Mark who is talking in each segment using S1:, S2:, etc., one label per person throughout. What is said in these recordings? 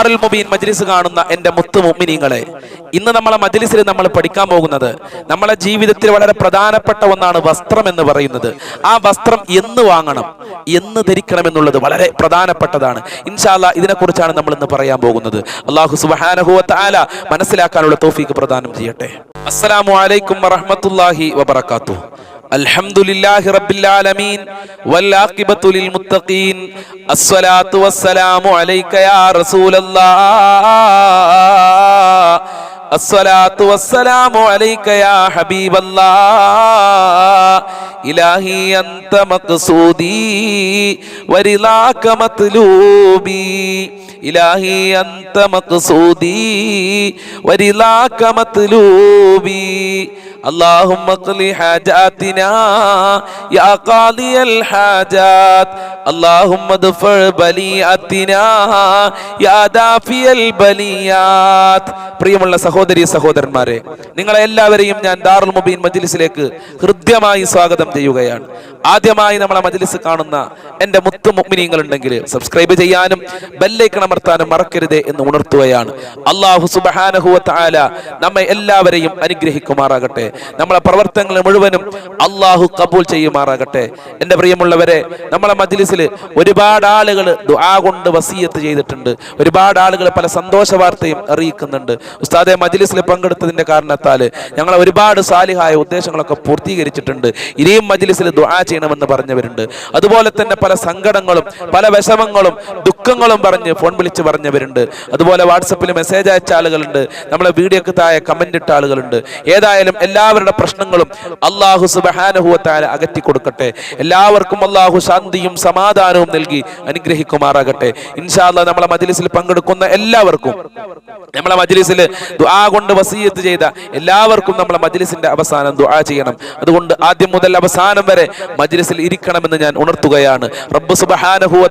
S1: ദാറുൽ മുബീൻ മജ്ലിസ് കാണുന്ന എന്റെ മുത്തു മുമ്മിനീങ്ങളെ ഇന്ന് നമ്മളെ മജ്ലിസിൽ നമ്മൾ പഠിക്കാൻ പോകുന്നത് നമ്മളെ ജീവിതത്തിൽ വളരെ പ്രധാനപ്പെട്ട ഒന്നാണ് വസ്ത്രം എന്ന് പറയുന്നത്. ആ വസ്ത്രം എന്ന് വാങ്ങണം എന്ന് ധരിക്കണം എന്നുള്ളത് വളരെ പ്രധാനപ്പെട്ടതാണ്. ഇൻഷാല്ല ഇതിനെക്കുറിച്ചാണ് നമ്മൾ ഇന്ന് പറയാൻ പോകുന്നത്. അള്ളാഹു സുബ്ഹാനഹു വ മനസ്സിലാക്കാനുള്ള തോഫീക്ക് പ്രദാനം ചെയ്യട്ടെ. അസ്സലാമു അലൈക്കും വറഹമത്തല്ലാഹി വബറകാതുഹു. അൽഹംദുലില്ലാഹി റബ്ബിൽ ആലമീൻ വൽ ആഖിബത്തു ലിൽ മുത്തഖീൻ. അസ്സലാത്തു വസ്സലാമു അലൈക യാ റസൂലല്ലാഹ്. അസ്സലാത്തു വസ്സലാമു അലൈക യാ ഹബീബല്ലാ ഇലാഹി അൻത മഖ്സൂദി വരിലാക മത്ലൂബി. ഇലാഹി അൻത മഖ്സൂദി വരിലാക മത്ലൂബി. اللهم اقض حاجاتنا يا قاضي الحاجات اللهم ادفع بلياتنا يا دافي البليات പ്രിയമുള്ള സഹോദരി സഹോദരന്മാരെ നിങ്ങളെ എല്ലാവരെയും ഞാൻ ദാറുൽ മുബീൻ മജ്ലിസിലേക്ക് ഹൃദ്യമായി സ്വാഗതം ചെയ്യുകയാണ് ആദ്യമായി നമ്മളെ മജ്ലിസ് കാണുന്ന എൻ്റെ മുത്തു മുഗ്മിനീങ്ങൾ ഉണ്ടെങ്കിൽ സബ്സ്ക്രൈബ് ചെയ്യാനും ബെല്ലൈക്കൺ അമർത്താനും മറക്കരുതേ എന്ന് ഉണർത്തുകയാണ് അള്ളാഹു സുബഹാനഹുവ താല നമ്മെ എല്ലാവരെയും അനുഗ്രഹിക്കുമാറാകട്ടെ നമ്മളെ പ്രവർത്തനങ്ങൾ മുഴുവനും അള്ളാഹു കബൂൽ ചെയ്യുമാറാകട്ടെ. എന്റെ പ്രിയമുള്ളവരെ നമ്മളെ മജ്ലിസിൽ ഒരുപാട് ആളുകൾ ദുആ കൊണ്ട് വസീയത്ത് ചെയ്തിട്ടുണ്ട്. ഒരുപാട് ആളുകൾ പല സന്തോഷ വാർത്തയും അറിയിക്കുന്നുണ്ട്. ഉസ്താദെ മജ്ലിസിൽ പങ്കെടുത്തതിന്റെ കാരണത്താൽ ഞങ്ങൾ ഒരുപാട് സാലിഹായ ഉദ്ദേശങ്ങളൊക്കെ പൂർത്തീകരിച്ചിട്ടുണ്ട്. ഇനിയും മജ്ലിസിൽ ദുആ ചെയ്യണമെന്ന് പറഞ്ഞവരുണ്ട്. അതുപോലെ തന്നെ പല സങ്കടങ്ങളും പല വിഷമങ്ങളും ദുഃഖങ്ങളും പറഞ്ഞ് ഫോൺ വിളിച്ച് പറഞ്ഞവരുണ്ട്. അതുപോലെ വാട്സപ്പിൽ മെസ്സേജ് അയച്ച ആളുകളുണ്ട്. നമ്മളെ വീഡിയോക്ക് താഴെ കമന്റ് ഇട്ട ആളുകളുണ്ട്. ഏതായാലും എല്ലാവരുടെ പ്രശ്നങ്ങളും അള്ളാഹു സുബഹാനഹുവത്താല അകറ്റി കൊടുക്കട്ടെ. എല്ലാവർക്കും അള്ളാഹു ശാന്തിയും സമാധാനവും നൽകി അനുഗ്രഹിക്കുമാറാകട്ടെ. ഇൻഷാല്ല നമ്മളെ മജ്ലിസിൽ പങ്കെടുക്കുന്ന എല്ലാവർക്കും നമ്മളെ മജ്ലിസിൽ ദുആ കൊണ്ട് വസീയത്ത് ചെയ്ത എല്ലാവർക്കും നമ്മളെ മജ്ലിസിന്റെ അവസാനം ദുആ ചെയ്യണം. അതുകൊണ്ട് ആദ്യം മുതൽ അവസാനം വരെ മജ്ലിസിൽ ഇരിക്കണമെന്ന് ഞാൻ ഉണർത്തുകയാണ്. റബ്ബ് സുബ്ഹാനഹു വ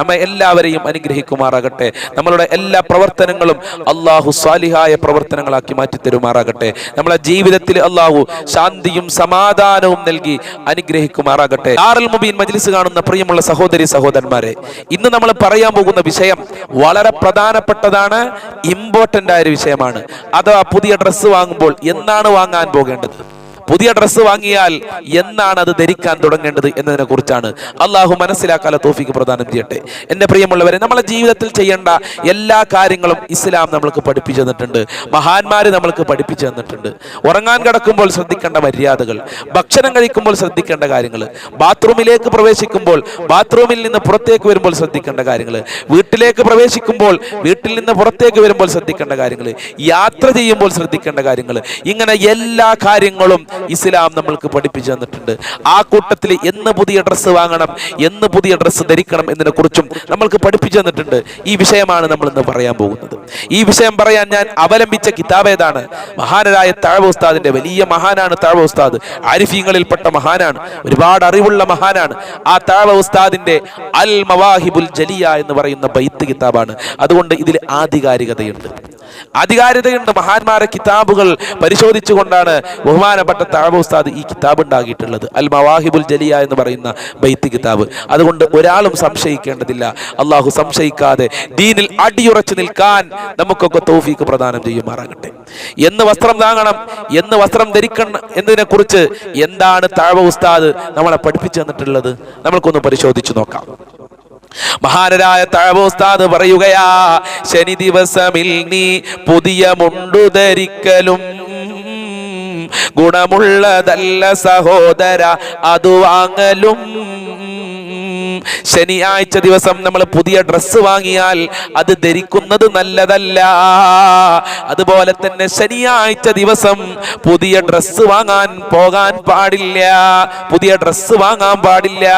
S1: നമ്മെ എല്ലാവരെയും അനുഗ്രഹിക്കുമാറാകട്ടെ. നമ്മളുടെ എല്ലാ പ്രവർത്തനങ്ങളും അള്ളാഹു സ്വാലിഹായ പ്രവർത്തനങ്ങളാക്കി മാറ്റി തരുമാറാകട്ടെ നമ്മളെ ജീവിതത്തിൽ അള്ളാഹു ശാന്തിയും സമാധാനവും നൽകി അനുഗ്രഹിക്കുമാറാകട്ടെ. ആറൽ മുബീൻ മജ്ലിസ് കാണുന്ന പ്രിയമുള്ള സഹോദരി സഹോദരന്മാരെ ഇന്ന് നമ്മൾ പറയാൻ പോകുന്ന വിഷയം വളരെ പ്രധാനപ്പെട്ടതാണ് ഇമ്പോർട്ടന്റ് ആയ ഒരു വിഷയമാണ്. അഥവാ പുതിയ ഡ്രസ്സ് വാങ്ങുമ്പോൾ എന്നാണ് വാങ്ങാൻ പോകേണ്ടത്? പുതിയ ഡ്രസ്സ് വാങ്ങിയാൽ എന്നാണ് അത് ധരിക്കാൻ തുടങ്ങേണ്ടത് എന്നതിനെ കുറിച്ചാണ്. അള്ളാഹു മനസ്സിലാക്കാല തോഫിക്ക് പ്രദാനം ചെയ്യട്ടെ. എന്റെ പ്രിയമുള്ളവരെ നമ്മളെ ജീവിതത്തിൽ ചെയ്യേണ്ട എല്ലാ കാര്യങ്ങളും ഇസ്ലാം നമ്മൾക്ക് പഠിപ്പിച്ചു തന്നിട്ടുണ്ട്. മഹാന്മാര് നമ്മൾക്ക് പഠിപ്പിച്ചു തന്നിട്ടുണ്ട്. ഉറങ്ങാൻ കിടക്കുമ്പോൾ ശ്രദ്ധിക്കേണ്ട മര്യാദകൾ ഭക്ഷണം കഴിക്കുമ്പോൾ ശ്രദ്ധിക്കേണ്ട കാര്യങ്ങൾ ബാത്റൂമിലേക്ക് പ്രവേശിക്കുമ്പോൾ ബാത്റൂമിൽ നിന്ന് പുറത്തേക്ക് വരുമ്പോൾ ശ്രദ്ധിക്കേണ്ട കാര്യങ്ങൾ വീട്ടിലേക്ക് പ്രവേശിക്കുമ്പോൾ വീട്ടിൽ നിന്ന് പുറത്തേക്ക് വരുമ്പോൾ ശ്രദ്ധിക്കേണ്ട കാര്യങ്ങൾ യാത്ര ചെയ്യുമ്പോൾ ശ്രദ്ധിക്കേണ്ട കാര്യങ്ങൾ ഇങ്ങനെ എല്ലാ കാര്യങ്ങളും ഇസ്ലാം നമ്മൾക്ക് പഠിപ്പിച്ചു തന്നിട്ടുണ്ട്. ആ കൂട്ടത്തിൽ എന്ന് പുതിയ ഡ്രസ്സ് വാങ്ങണം എന്ന് പുതിയ ഡ്രസ്സ് ധരിക്കണം എന്നതിനെ കുറിച്ചും നമ്മൾക്ക് പഠിപ്പിച്ചു തന്നിട്ടുണ്ട്. ഈ വിഷയമാണ് നമ്മൾ ഇന്ന് പറയാൻ പോകുന്നത്. ഈ വിഷയം പറയാൻ ഞാൻ അവലംബിച്ച കിതാബ് ഏതാണ്? മഹാനരായ താഴ്വ ഉസ്താദിന്റെ വലിയ മഹാനാണ് താഴ്വ ഉസ്താദ്. ആരിഫീങ്ങളിൽപ്പെട്ട മഹാനാണ്. ഒരുപാട് അറിവുള്ള മഹാനാണ്. ആ താഴ്വ ഉസ്താദിന്റെ അൽ മവാഹിബുൽ ജലിയ എന്ന് പറയുന്ന ബൈത്ത് കിതാബാണ്. അതുകൊണ്ട് ഇതിൽ ആധികാരികതയുണ്ട്. ആധികാരികതയുണ്ട് മഹാന്മാരെ കിതാബുകൾ പരിശോധിച്ചുകൊണ്ടാണ് ബഹുമാനപ്പെട്ട താഴ ഉസ്താദ് ഈ കിതാബ് ഉണ്ടാക്കിയിട്ടുള്ളത്. അൽ മവാഹിബുൽ ജലിയ എന്ന് പറയുന്ന ബൈത്ത് കിതാബ്. അതുകൊണ്ട് ഒരാളും സംശയിക്കേണ്ടതില്ല. അള്ളാഹു സംശയിക്കാതെ ദീനിൽ അടിയുറച്ചു നിൽക്കാൻ നമുക്കൊക്കെ തോഫീക്ക് പ്രദാനം ചെയ്യുമാറാകട്ടെ. എന്ന് വസ്ത്രം താങ്ങണം എന്ന് വസ്ത്രം ധരിക്കണം എന്നതിനെ കുറിച്ച് എന്താണ് താഴ ഉസ്താദ് നമ്മളെ പഠിപ്പിച്ചു തന്നിട്ടുള്ളത്? നമ്മൾക്കൊന്ന് പരിശോധിച്ചു നോക്കാം. മഹാനരായ തഴവോസ്താദ് പറയുകയാ ശനി ദിവസമിൽ നീ പുതിയ മുണ്ടു ധരിക്കലും. ഗുണമുള്ളതല്ല സഹോദര അത് വാങ്ങലും. ശനിയാഴ്ച ദിവസം നമ്മൾ പുതിയ ഡ്രസ്സ് വാങ്ങിയാൽ അത് ധരിക്കുന്നത് നല്ലതല്ല. അതുപോലെ തന്നെ ശനിയാഴ്ച ദിവസം പുതിയ ഡ്രസ്സ് വാങ്ങാൻ പോകാൻ പാടില്ല. പുതിയ ഡ്രസ്സ് വാങ്ങാൻ പാടില്ല.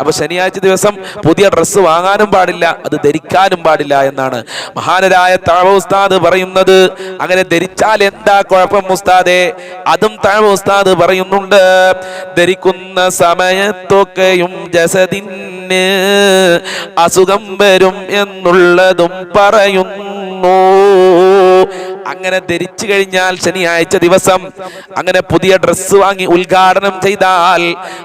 S1: അപ്പൊ ശനിയാഴ്ച ദിവസം പുതിയ ഡ്രസ്സ് വാങ്ങാനും പാടില്ല അത് ധരിക്കാനും പാടില്ല എന്നാണ് മഹാനരായ താഴ ഉസ്താദ് പറയുന്നത്. അങ്ങനെ ധരിച്ചാൽ എന്താ കുഴപ്പം ഉസ്താദെ? അതും താഴ ഉസ്താദ് പറയുന്നുണ്ട്. ധരിക്കുന്ന സമയത്തൊക്കെയും ജസദിന് അസുഖം വരും എന്നുള്ളതും പറയുന്നു. അങ്ങനെ ധരിച്ചു കഴിഞ്ഞാൽ ശനിയാഴ്ച ദിവസം അങ്ങനെ പുതിയ ഡ്രസ്സ് വാങ്ങി ഉദ്ഘാടനം ചെയ്താൽ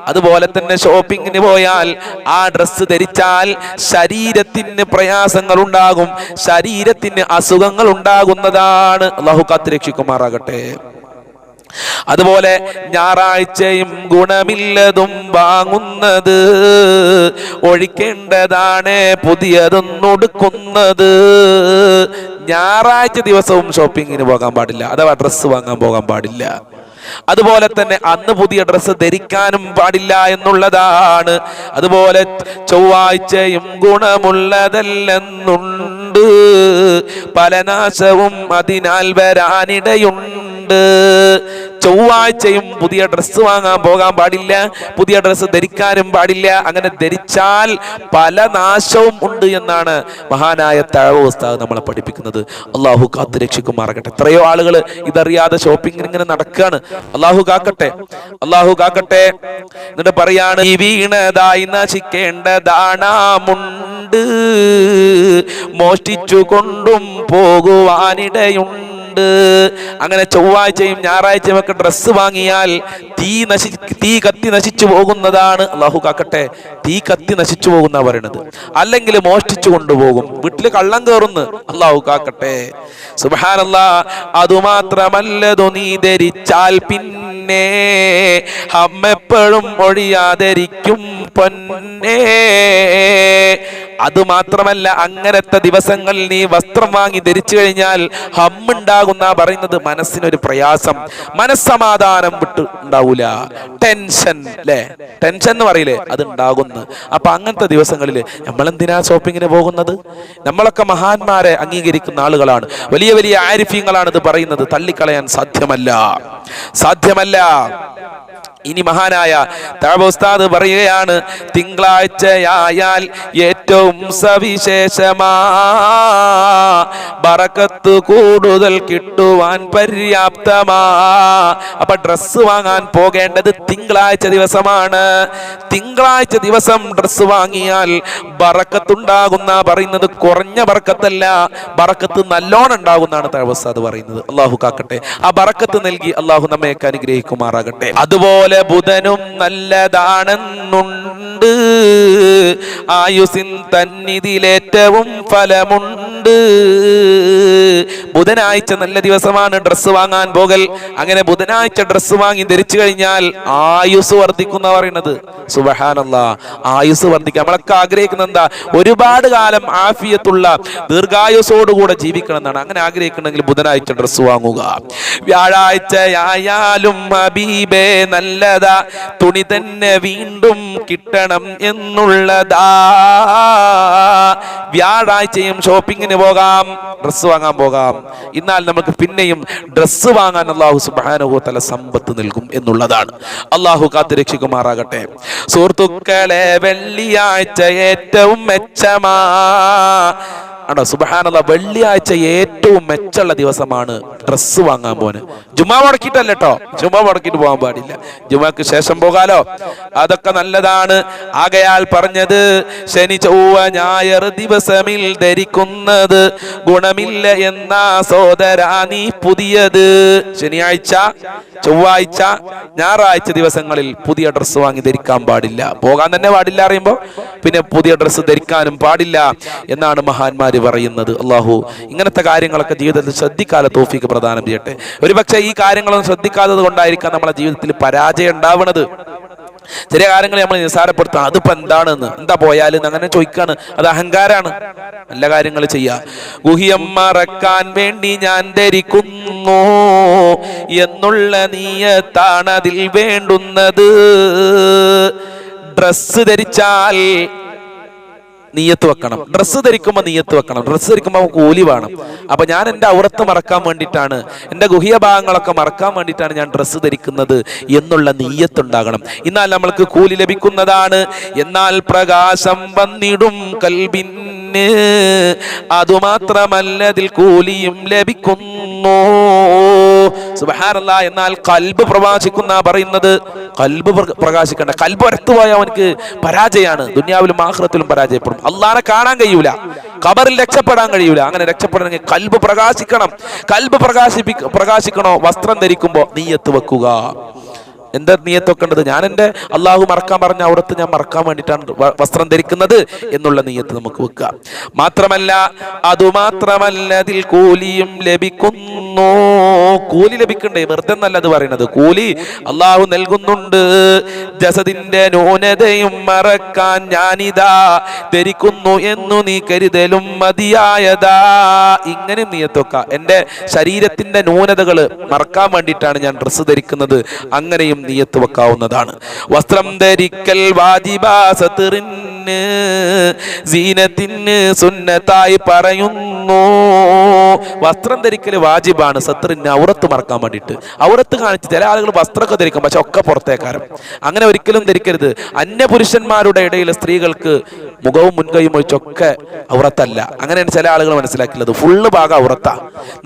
S1: അതുപോലെ തന്നെ ഷോപ്പിങ്ങിന് പോയാൽ ആ ഡ്രസ്സ് ധരിച്ചാൽ ശരീരത്തിന് പ്രയാസങ്ങൾ ഉണ്ടാകും ശരീരത്തിന് അസുഖങ്ങൾ ഉണ്ടാകുന്നതാണ് അള്ളാഹു കാത്തിരക്ഷിക്കുമാറാകട്ടെ. അതുപോലെ ഞായറാഴ്ചയും ഗുണമില്ലതും വാങ്ങുന്നത് ഒഴിക്കേണ്ടതാണ് പുതിയതൊന്നൊടുക്കുന്നത്. ഞായറാഴ്ച ദിവസവും ഷോപ്പിങ്ങിന് പോകാൻ പാടില്ല അഥവാ ഡ്രസ്സ് വാങ്ങാൻ പോകാൻ പാടില്ല. അതുപോലെ തന്നെ അന്ന് പുതിയ ഡ്രസ്സ് ധരിക്കാനും പാടില്ല എന്നുള്ളതാണ്. അതുപോലെ ചൊവ്വാഴ്ചയും ഗുണമുള്ളതല്ലെന്നുണ്ട്. പല നാശവും അതിനാൽ വരാനിടയുണ്ട്. ചൊവ്വാഴ്ചയും പുതിയ ഡ്രസ്സ് വാങ്ങാൻ പോകാൻ പാടില്ല. പുതിയ ഡ്രസ്സ് ധരിക്കാനും പാടില്ല. അങ്ങനെ ധരിച്ചാൽ പല നാശവും ഉണ്ട് എന്നാണ് മഹാനായ തഴവോസ്താവ് നമ്മളെ പഠിപ്പിക്കുന്നത്. അള്ളാഹു കാത്ത് രക്ഷിക്കും മാറക്കട്ടെ എത്രയോ ആളുകൾ ഇതറിയാതെ ഷോപ്പിംഗിന് ഇങ്ങനെ നടക്കുകയാണ് അള്ളാഹു കാക്കട്ടെ. അള്ളാഹു കാക്കട്ടെ. എന്നിട്ട് പറയാണ് ഈ വീണതായി നശിക്കേണ്ടതാണാമുണ്ട് മോഷ്ടിച്ചു കൊണ്ടും പോകുവാനിടയുണ്ട്. അങ്ങനെ ചൊവ്വാഴ്ചയും ഞായറാഴ്ചയും ഒക്കെ ഡ്രസ്സ് വാങ്ങിയാൽ തീ നശി തീ കത്തി നശിച്ചു പോകുന്നതാണ്. അള്ളാഹു കാക്കട്ടെ തീ കത്തി നശിച്ചു പോകുന്ന പറയണത്. അല്ലെങ്കിൽ മോഷ്ടിച്ചു കൊണ്ടുപോകും. വീട്ടിൽ കള്ളം കയറുന്നു അള്ളാഹു കാക്കട്ടെ. സുബാനല്ല അതുമാത്രമല്ലതു നീ ധരിച്ചാൽ പിന്നെ അമ്മെപ്പോഴും ഒഴിയാതിരിക്കും പൊന്നേ. അത് മാത്രമല്ല അങ്ങനത്തെ ദിവസങ്ങളിൽ നീ വസ്ത്രം വാങ്ങി ധരിച്ചു കഴിഞ്ഞാൽ ഹമ്മുണ്ടാകുന്ന പറയുന്നത് മനസ്സിനൊരു പ്രയാസം. മനസ്സമാധാനം വിട്ട് ഉണ്ടാവൂല. ടെൻഷൻ അല്ലേ ടെൻഷൻ എന്ന് പറയില്ലേ? അത് ഉണ്ടാകുന്നു. അപ്പൊ അങ്ങനത്തെ ദിവസങ്ങളിൽ നമ്മൾ എന്തിനാ ഷോപ്പിങ്ങിന് പോകുന്നത്? നമ്മളൊക്കെ മഹാന്മാരെ അംഗീകരിക്കുന്ന ആളുകളാണ്. വലിയ വലിയ ആരിഫ്യങ്ങളാണ് ഇത് പറയുന്നത്. തള്ളിക്കളയാൻ സാധ്യമല്ല. സാധ്യമല്ല. ഇനി മഹാനായ താബോസ്താദ് പറയുകയാണ് തിങ്കളാഴ്ചയായാൽ ഏറ്റവും സവിശേഷമാ ബറക്കത്ത് കൂടുതൽ കിട്ടുവാൻ പര്യാപ്തമാ. അപ്പൊ ഡ്രസ്സ് വാങ്ങാൻ പോകേണ്ടത് തിങ്കളാഴ്ച ദിവസമാണ്. തിങ്കളാഴ്ച ദിവസം ഡ്രസ്സ് വാങ്ങിയാൽ ബറക്കത്തുണ്ടാകുന്ന പറയുന്നത് കുറഞ്ഞ ബറക്കത്തല്ല ബറക്കത്ത് നല്ലോണം ഉണ്ടാകുന്നതാണ് താബോസ്താദ് പറയുന്നത്. അള്ളാഹു കാക്കട്ടെ. ആ ബറക്കത്ത് നൽകി അള്ളാഹു നമ്മയൊക്കെ അനുഗ്രഹിക്കുമാറാകട്ടെ. അതുപോലെ ബുധനും നല്ലതാണെന്നുണ്ട്. ആയുസിൻ തന്നിതിലേറ്റവും ഫലമുണ്ട്. ബുധനാഴ്ച നല്ല ദിവസമാണ് ഡ്രസ്സ് വാങ്ങാൻ പോകൽ. അങ്ങനെ ബുധനാഴ്ച ഡ്രസ്സ് വാങ്ങി ധരിച്ചു കഴിഞ്ഞാൽ ആയുസ് വർദ്ധിക്കുന്ന പറയുന്നത്. സുബഹാനല്ല ആയുസ് വർദ്ധിക്കുക നമ്മളൊക്കെ ആഗ്രഹിക്കുന്ന എന്താ? ഒരുപാട് കാലം ആഫിയത്തുള്ള ദീർഘായുസോടുകൂടെ ജീവിക്കണം എന്നാണ്. അങ്ങനെ ആഗ്രഹിക്കണമെങ്കിൽ ബുധനാഴ്ച ഡ്രസ്സ് വാങ്ങുക. വ്യാഴാഴ്ചയായാലും ഹബീബേ നല്ലതാ. തുണി തന്നെ വീണ്ടും കിട്ടണം എന്നുള്ളതാ. വ്യാഴാഴ്ചയും ഷോപ്പിങ്ങിന് പോകാം ഡ്രസ്സ് വാങ്ങാൻ പോകാം. എന്നാൽ നമുക്ക് പിന്നെയും ഡ്രസ്സ് വാങ്ങാൻ അള്ളാഹു സുബാനുഹു തല സമ്പത്ത് നൽകും എന്നുള്ളതാണ്. അള്ളാഹു കാത്തു രക്ഷിക്കുമാറാകട്ടെ. സുഹൃത്തുക്കളെ വെള്ളിയാഴ്ച ഏറ്റവും മെച്ചമാ. ആണോ? സുബഹാനുള്ള വെള്ളിയാഴ്ച ഏറ്റവും മെച്ചമുള്ള ദിവസമാണ് ഡ്രസ്സ് വാങ്ങാൻ പോന് ജുമാ മുടക്കിയിട്ടല്ല കേട്ടോ ജുമാ മുടക്കിയിട്ട് പോകാൻ പാടില്ല. ജുമാക്ക് ശേഷം പോകാലോ? അതൊക്കെ നല്ലതാണ്. ആകയാൽ പറഞ്ഞത് ശനി ചൊവ്വ ഞായർ ദിവസമിൽ ധരിക്കുന്നത് ഗുണമില്ല എന്ന സോദരാ നീ പുതിയത്. ശനിയാഴ്ച ചൊവ്വാഴ്ച ഞായറാഴ്ച ദിവസങ്ങളിൽ പുതിയ ഡ്രസ്സ് വാങ്ങി ധരിക്കാൻ പാടില്ല. പോകാൻ തന്നെ പാടില്ല അറിയുമ്പോൾ പിന്നെ പുതിയ ഡ്രസ്സ് ധരിക്കാനും പാടില്ല എന്നാണ് മഹാന്മാര് പറയുന്നത്. അള്ളാഹു ഇങ്ങനത്തെ കാര്യങ്ങളൊക്കെ ജീവിതത്തിൽ ശ്രദ്ധിക്കാതെ തോഫിക്ക് പ്രദാനം ചെയ്യട്ടെ. ഒരുപക്ഷെ ഈ കാര്യങ്ങളൊന്നും ശ്രദ്ധിക്കാത്തത് കൊണ്ടായിരിക്കാം നമ്മളെ ജീവിതത്തിൽ പരാജയം ഉണ്ടാവുന്നത് ചില കാര്യങ്ങൾ നമ്മൾ നിസ്സാരപ്പെടുത്തണം അതിപ്പോ എന്താണെന്ന്? എന്താ പോയാലും അങ്ങനെ ചോദിക്കാണ്. അത് അഹങ്കാരാണ്. നല്ല കാര്യങ്ങൾ ചെയ്യാ. ഗുഹ്യം മറക്കാൻ വേണ്ടി ഞാൻ ധരിക്കുന്നു എന്നുള്ള നീയത്താണ് അതിൽ വേണ്ടുന്നത്. ഡ്രസ്സ് ധരിച്ചാൽ നീയത്ത് വെക്കണം. ഡ്രസ്സ് ധരിക്കുമ്പോൾ നീയത്ത് വെക്കണം. ഡ്രസ്സ് ധരിക്കുമ്പോൾ കൂലി വേണം. അപ്പൊ ഞാൻ എന്റെ ഔറത്ത് മറക്കാൻ വേണ്ടിയിട്ടാണ് എന്റെ ഗുഹ്യ ഭാഗങ്ങളൊക്കെ മറക്കാൻ വേണ്ടിയിട്ടാണ് ഞാൻ ഡ്രസ്സ് ധരിക്കുന്നത് എന്നുള്ള നീയത്തുണ്ടാകണം. എന്നാൽ നമ്മൾക്ക് കൂലി ലഭിക്കുന്നതാണ്. എന്നാൽ പ്രകാശം വന്നിടും കൽബിൻ അതുമാത്രമല്ല അതിൽ കൂലിയും ലഭിക്കുന്നു. എന്നാൽ കൽബ് പ്രവാചിക്കുന്ന പറയുന്നത് കൽബ് പ്ര- പ്രകാശിക്കണ്ട. കൽബ് ഒരത്തുപോയ അവനക്ക് പരാജയമാണ് ദുനിയാവിലും ആഹ്റത്തിലും പരാജയപ്പെടും. അള്ളാനെ കാണാൻ കഴിയൂല. കബറിൽ രക്ഷപ്പെടാൻ കഴിയൂല. അങ്ങനെ രക്ഷപ്പെടണമെങ്കിൽ കൽബ് പ്രകാശിക്കണം. കൽബ് പ്രകാശിപ്പി പ്രകാശിക്കണോ? വസ്ത്രം ധരിക്കുമ്പോ നീയത്ത് വെക്കുക. എന്താ നീയത്തൊക്കേണ്ടത് ഞാൻ എന്റെ അള്ളാഹു മറക്കാൻ പറഞ്ഞ അവിടുത്തെ ഞാൻ മറക്കാൻ വേണ്ടിയിട്ടാണ് വസ്ത്രം ധരിക്കുന്നത് എന്നുള്ള നീയത്ത് നമുക്ക് വെക്കുക മാത്രമല്ല അതുമാത്രമല്ല അതിൽ കൂലിയും ലഭിക്കുന്നു. കൂലി ലഭിക്കണ്ടേ? വെറുതെ നല്ലത് പറയുന്നത്. കൂലി അള്ളാഹു നൽകുന്നുണ്ട്. ജസദിന്റെ ന്യൂനതയും മറക്കാൻ ഞാനിതാ ധരിക്കുന്നു എന്നു നീ കരുതലും മതിയായതാ. ഇങ്ങനെ നീയത്തൊക്ക എന്റെ ശരീരത്തിന്റെ ന്യൂനതകൾ മറക്കാൻ വേണ്ടിയിട്ടാണ് ഞാൻ ഡ്രസ്സ് ധരിക്കുന്നത്. അങ്ങനെയും നീയത്ത് വെക്കാവുന്നതാണ്. വസ്ത്രം ധരിക്കൽ സീനത്തിന് സുന്നത്തായി പറയുന്നു. വസ്ത്രം ധരിക്കൽ വാജിബാണ്. സത്രിന് ഔറത്ത് മറക്കാൻ വേണ്ടിയിട്ട്. ഔറത്ത് കാണിച്ച് ചില ആളുകൾ വസ്ത്രമൊക്കെ ധരിക്കും പക്ഷെ ഒക്കെ പുറത്തേക്കാരം. അങ്ങനെ ഒരിക്കലും ധരിക്കരുത്. അന്യപുരുഷന്മാരുടെ ഇടയിൽ സ്ത്രീകൾക്ക് മുഖവും മുൻകൈയും ഒഴിച്ചൊക്കെ ഔറത്തല്ല. അങ്ങനെയാണ് ചില ആളുകൾ മനസ്സിലാക്കിയത് ഫുള്ള് ഭാഗം ഔറത്ത.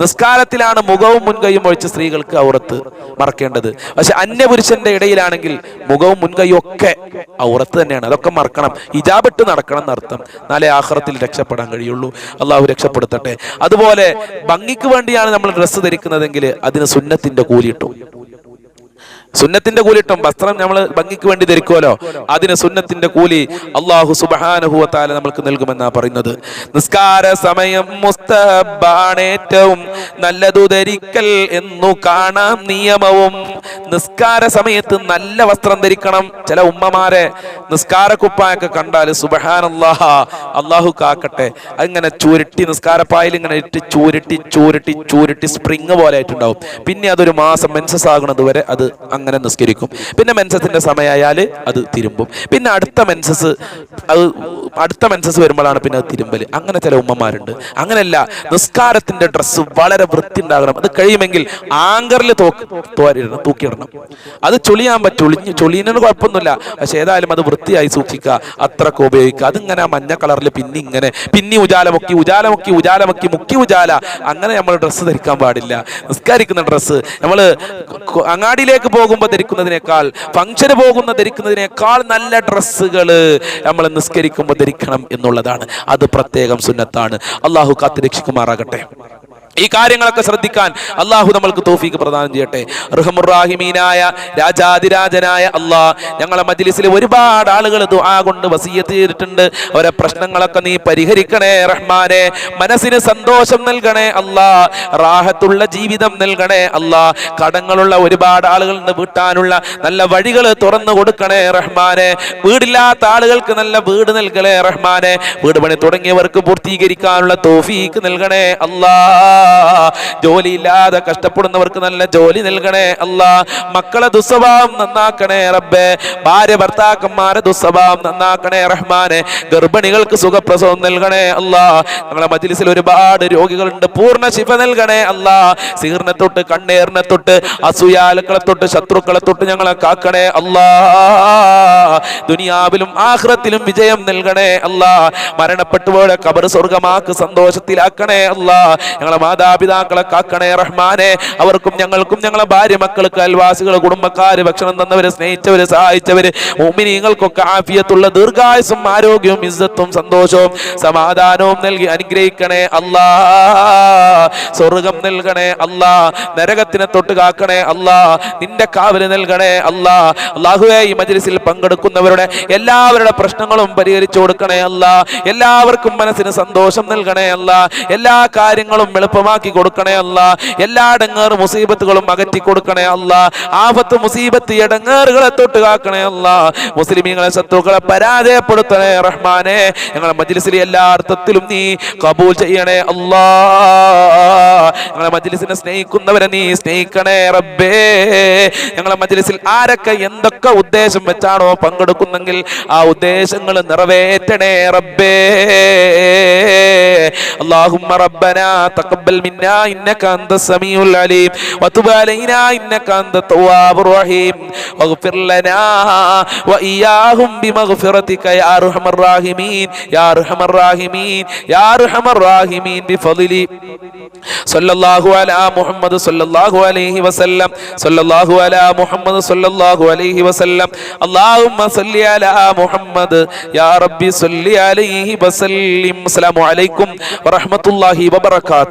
S1: നിസ്കാരത്തിലാണ് മുഖവും മുൻകൈയും ഒഴിച്ച് സ്ത്രീകൾക്ക് ഔറത്ത് മറക്കേണ്ടത്. പക്ഷെ അന്യപുരുഷന്റെ ഇടയിലാണെങ്കിൽ മുഖവും മുൻകൈയും ഒക്കെ ഔറത്ത് തന്നെയാണ്. അതൊക്കെ മറക്കണം. ഇജാബിട്ട് നടക്കണം എന്നർത്ഥം. നാളെ ആഹ്റത്തിൽ രക്ഷപ്പെടാൻ കഴിയുള്ളൂ. അള്ളാഹു രക്ഷപ്പെടുത്തട്ടെ. അതുപോലെ ഭംഗിക്ക് വേണ്ടിയാണ് നമ്മൾ ഡ്രസ്സ് ധരിക്കുന്നതെങ്കിൽ അതിന് സുന്നത്തിന്റെ കൂലിയിട്ടു സുന്നത്തിന്റെ കൂലിട്ടും വസ്ത്രം നമ്മൾ ഭംഗിക്ക് വേണ്ടി ധരിക്കുമല്ലോ. അതിന് സുന്നത്തിന്റെ കൂലി അള്ളാഹു സുബാനുഭവത്താല നമ്മൾക്ക് നൽകുമെന്നാ പറയുന്നത്. നിസ്കാര സമയം മുസ്തബാണ് ഏറ്റവും നല്ലതു ധരിക്കൽ എന്നു കാണാം നിയമവും. നിസ്കാര സമയത്ത് നല്ല വസ്ത്രം ധരിക്കണം. ചില ഉമ്മമാരെ നിസ്കാര കുപ്പായൊക്കെ കണ്ടാൽ സുബഹാൻ അള്ളാഹു കാക്കട്ടെ. അങ്ങനെ ചുരുട്ടി നിസ്കാരപ്പായിൽ ഇങ്ങനെ ഇട്ട് ചുരുട്ടി ചുരുട്ടി ചുരുട്ടി സ്പ്രിങ് പോലെ ആയിട്ടുണ്ടാവും. പിന്നെ അതൊരു മാസം മെൻസസ് ആകുന്നത് വരെ അത് അങ്ങനെ നിസ്കരിക്കും. പിന്നെ മെൻസസിന്റെ സമയമായാൽ അത് തിരുമ്പും. പിന്നെ അടുത്ത മെൻസസ് അത് അടുത്ത മെൻസസ് വരുമ്പോഴാണ് പിന്നെ അത് തിരുമ്പൽ. അങ്ങനെ ചില ഉമ്മമാരുണ്ട്. അങ്ങനെയല്ല നിസ്കാരത്തിന്റെ ഡ്രസ്സ് വളരെ വൃത്തി ഉണ്ടാകണം അത് കഴിയുമെങ്കിൽ ആങ്കറിൽ തോരിടണം തൂക്കിയിടണം. അത് ചൊളിയാൻ പറ്റും. ഒളിഞ്ഞ് ചൊളിയുന്നതിന് കുഴപ്പമൊന്നുമില്ല. പക്ഷെ ഏതായാലും അത് വൃത്തിയായി സൂക്ഷിക്കുക അത്രയ്ക്ക് ഉപയോഗിക്കുക. അതിങ്ങനെ മഞ്ഞ കളറിൽ പിന്നെ ഇങ്ങനെ പിന്നെ ഉജാലമുക്കി ഉജാലമുക്കി ഉജാലമുക്കി മുക്കി ഉജാല അങ്ങനെ നമ്മൾ ഡ്രസ്സ് ധരിക്കാൻ പാടില്ല. നിസ്കാരിക്കുന്ന ഡ്രസ്സ് നമ്മൾ അങ്ങാടിയിലേക്ക് പോകുമ്പോൾ ധരിക്കുന്നതിനേക്കാൾ ഫംഗ്ഷന് പോകുന്ന ധരിക്കുന്നതിനേക്കാൾ നല്ല ഡ്രസ്സുകൾ നമ്മൾ നിസ്കരിക്കുമ്പോൾ ധരിക്കണം എന്നുള്ളതാണ്. അത് പ്രത്യേകം സുന്നത്താണ്. അള്ളാഹു കാത്ത് രക്ഷിക്കുമാറാകട്ടെ. ഈ കാര്യങ്ങളൊക്കെ ശ്രദ്ധിക്കാൻ അള്ളാഹു നമ്മൾക്ക് തോഫീക്ക് പ്രദാനം ചെയ്യട്ടെ. റഹമുറാഹിമീനായ രാജാതിരാജനായ അള്ളാഹ് ഞങ്ങളെ മജ്ലിസിൽ ഒരുപാട് ആളുകൾ ദുആ കൊണ്ട് വസീയത്ത് ചെയ്തിട്ടുണ്ട്. അവരെ പ്രശ്നങ്ങളൊക്കെ നീ പരിഹരിക്കണേ റഹ്മാനെ. മനസ്സിന് സന്തോഷം നൽകണേ അല്ലാ. റാഹത്തുള്ള ജീവിതം നൽകണേ അല്ലാ. കടങ്ങളുള്ള ഒരുപാട് ആളുകളുണ്ട് വീട്ടാനുള്ള നല്ല വഴികൾ തുറന്നു കൊടുക്കണേ റഹ്മാനെ. വീടില്ലാത്ത ആളുകൾക്ക് നല്ല വീട് നൽകണേ റഹ്മാനെ. വീട് പണി തുടങ്ങിയവർക്ക് പൂർത്തീകരിക്കാനുള്ള തോഫീക്ക് നൽകണേ അല്ലാ. ജോലിയില്ലാതെ കഷ്ടപ്പെടുന്നവർക്ക് നല്ല ജോലി നൽകണേ അല്ല. മക്കളെ ദുസ്വഭാവം നന്നാക്കണേ റബ്ബേ. ഭാര്യ ഭർത്താക്കന്മാരെ ദുസ്വഭാവം നന്നാക്കണേ റഹ്മാനെ. ഗർഭിണികൾക്ക് സുഖപ്രസവം നൽകണേ അല്ല. നമ്മളെ മജിലിസിൽ ഒരുപാട് രോഗികളുണ്ട്. പൂർണ ശിഫ നൽകണേ അല്ല. സീറിനെ തൊട്ട് കണ്ണേറിനെ തൊട്ട് അസൂയാലുക്കളെ തൊട്ട് ശത്രുക്കളെ തൊട്ട് ഞങ്ങളെ കാക്കണേ അല്ലാ. ദുനിയാവിലും ആഹ്റത്തിലും വിജയം നൽകണേ അല്ല. മരണപ്പെട്ടുപോലെ കബർ സ്വർഗമാക്ക് സന്തോഷത്തിലാക്കണേ അല്ല. ഞങ്ങളെ മാതാപിതാക്കളെ കാക്കണേ റഹ്മാനെ. അവർക്കും ഞങ്ങൾക്കും ഞങ്ങളെ ഭാര്യ മക്കൾക്ക് അയൽവാസികൾ കുടുംബക്കാര് ഭക്ഷണം തന്നവര് സ്നേഹിച്ചവര് സഹായിച്ചവര് ഉമ്മിനീങ്ങൾക്കൊക്കെ ആഫിയത്തുള്ള ദീർഘായുസും ആരോഗ്യവും ഇസ്സത്തും സന്തോഷവും സമാധാനവും നൽകി അനുഗ്രഹിക്കണേ അല്ലാ. സ്വർഗം നൽകണേ അല്ലാ. നരകത്തിനെ തൊട്ട് കാക്കണേ അല്ലാ. നിന്റെ കാവൽ നൽകണേ അല്ലാ. അള്ളാഹുവേ ഈ മജ്ലിസിൽ പങ്കെടുക്കുന്നവരുടെ എല്ലാവരുടെ പ്രശ്നങ്ങളും പരിഹരിച്ചു കൊടുക്കണേ അല്ല. എല്ലാവർക്കും മനസ്സിന് സന്തോഷം നൽകണേ അല്ല. എല്ലാ കാര്യങ്ങളും ഒഴിവാക്കി കൊടുക്കണേ അല്ല. എല്ലാ മുസീബത്തുകളും അകറ്റി കൊടുക്കണേ അല്ല. ആപത്ത് മുസീബത്ത് ഇടങ്ങേറുകളെ തൊട്ട് കാക്കണേ അല്ല. മുസ്ലിമീങ്ങളെ ശത്രുക്കളെ പരാജയപ്പെടുത്തണേ റഹ്മാനെ. ഞങ്ങളെ മജ്ലിസിലെ എല്ലാ അർത്ഥത്തിലും നീ കബൂൽ ചെയ്യണേ അല്ലാ. ഞങ്ങളെ മജ്ലിസിനെ സ്നേഹിക്കുന്നവരെ നീ സ്നേഹിക്കണേ റബ്ബേ. ഞങ്ങളെ മജ്ലിസിൽ ആരൊക്കെ എന്തൊക്കെ ഉദ്ദേശം വെച്ചാണോ പങ്കെടുക്കുന്നെങ്കിൽ ആ ഉദ്ദേശങ്ങൾ നിറവേറ്റണേ റബ്ബേ. അള്ളാഹുമ്മ റബ്ബന തക്കബൽ تقبل منا إنك أنت السميع العليم وتب علينا إنك أنت التواب الرحيم واغفر لنا وإياهم بمغفرتك يا أرحم الراحمين يا أرحم الراحمين يا أرحم الراحمين بفضل صلى الله على محمد صلى الله عليه وسلم صلى الله على محمد صلى الله عليه وسلم اللهم صل على محمد يا ربي صل عليه وسلم السلام عليكم ورحمة الله وبركاته